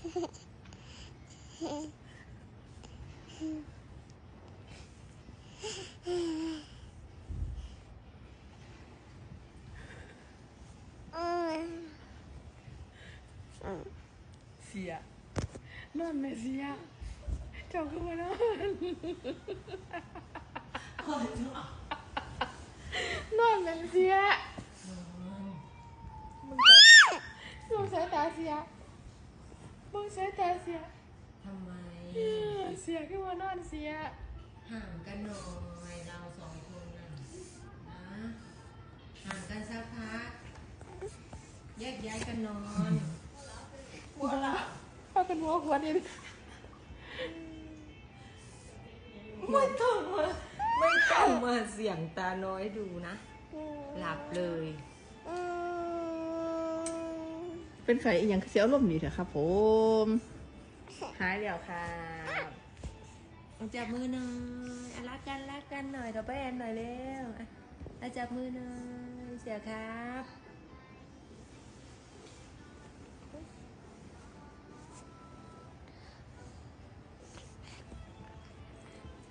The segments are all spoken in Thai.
Sia Nonne Sia Chào các bạn ơi Nonne Sia มึงใส่ตาเสียทำไม เสียขึ้นมานอนเสีย ห่างกันหน่อยเราสองคนน่ะนะห่างกันสักพักแยกย้ายกันนอนหัวละถ้าเป็นหัวหัวนี่ไม่ต้องมาไม่ต้องมาเสียงตาน้อยดูนะ หลับเลย เป็นไข่อีกอย่างเสียวลมดีเถอะครับ ผม หายแล้วครับจับมือหน่อยอะรักกันรักกันหน่อยกับป้าแอนหน่อยเร็วอะอะจับมือหน่อยเสียครับ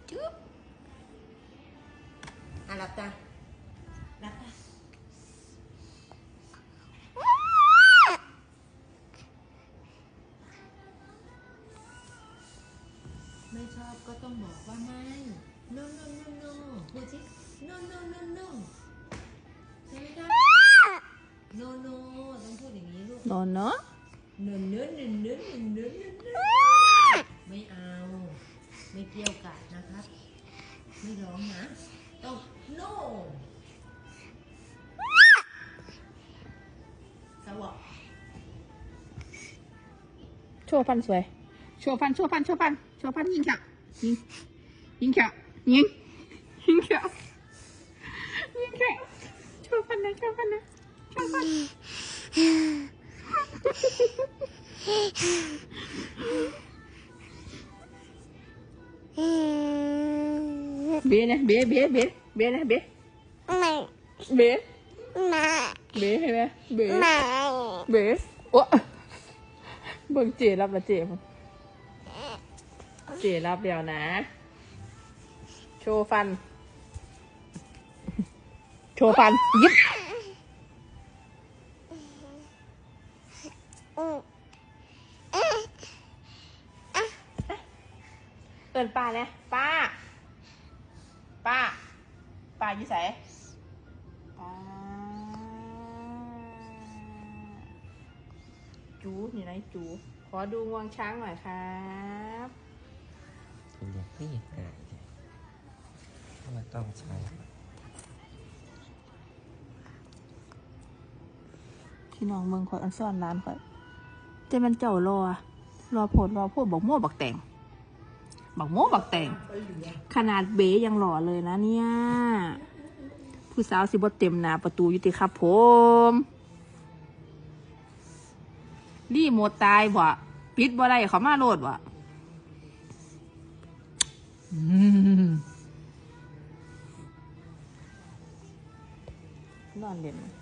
จุ๊บอะหลับตาหลับตา ชอบก็ต้องบอกว่าไม่ no no no no พูดสิ no no no no ใช่ไหมคะ no no ต้องพูดอย่างนี้ลูกนอนเนาะเนินเนินเนินเนินเนินเนินเนินเนินไม่เอา ไม่เกี่ยวกัดนะครับ ไม่ร้องนะต้อง no สวะโชว์ฟันสวยโชว์ฟันโชว์ฟันโชว์ฟันโชว์ฟันยิ cho phan cho phan cho phan cho phan nhìn kẹo nhìn. Nhìn kẹo nhìn. Nhìn kẹo nhìn kẹo cho phan này cho phan này. Cho phan bé nè bé bé bé bé nè bé mẹ bé mẹ bé hay bé bé bé ủa? Bừng chỉ lắm là chỉ เจรับเดียวนะ โชว์ฟัน โชว์ฟัน ยิบเอินป้าเนี่ยป้า ป้า ป้ายี่ไสป้จูอยู่ไหนจูขอดูงวงช้างหน่อยครับ เป็นอย่างที่ง่ายว่ต้องใช้พี่น้องเมืองคอยอันซ่อนร้านคอยเจะมันเจ้ารอ รอโผดรอพวกบักโม่บักแต่งบักโม่บักแต่ง ขนาดเบยังหล่อเลยนะเนี่ย ผู้สาวสิบเต็มหนาประตูอยู่ติครับผมรีโมทตายบ่ปิดบ่ได้เขามาโลดบ่ うん。なんでね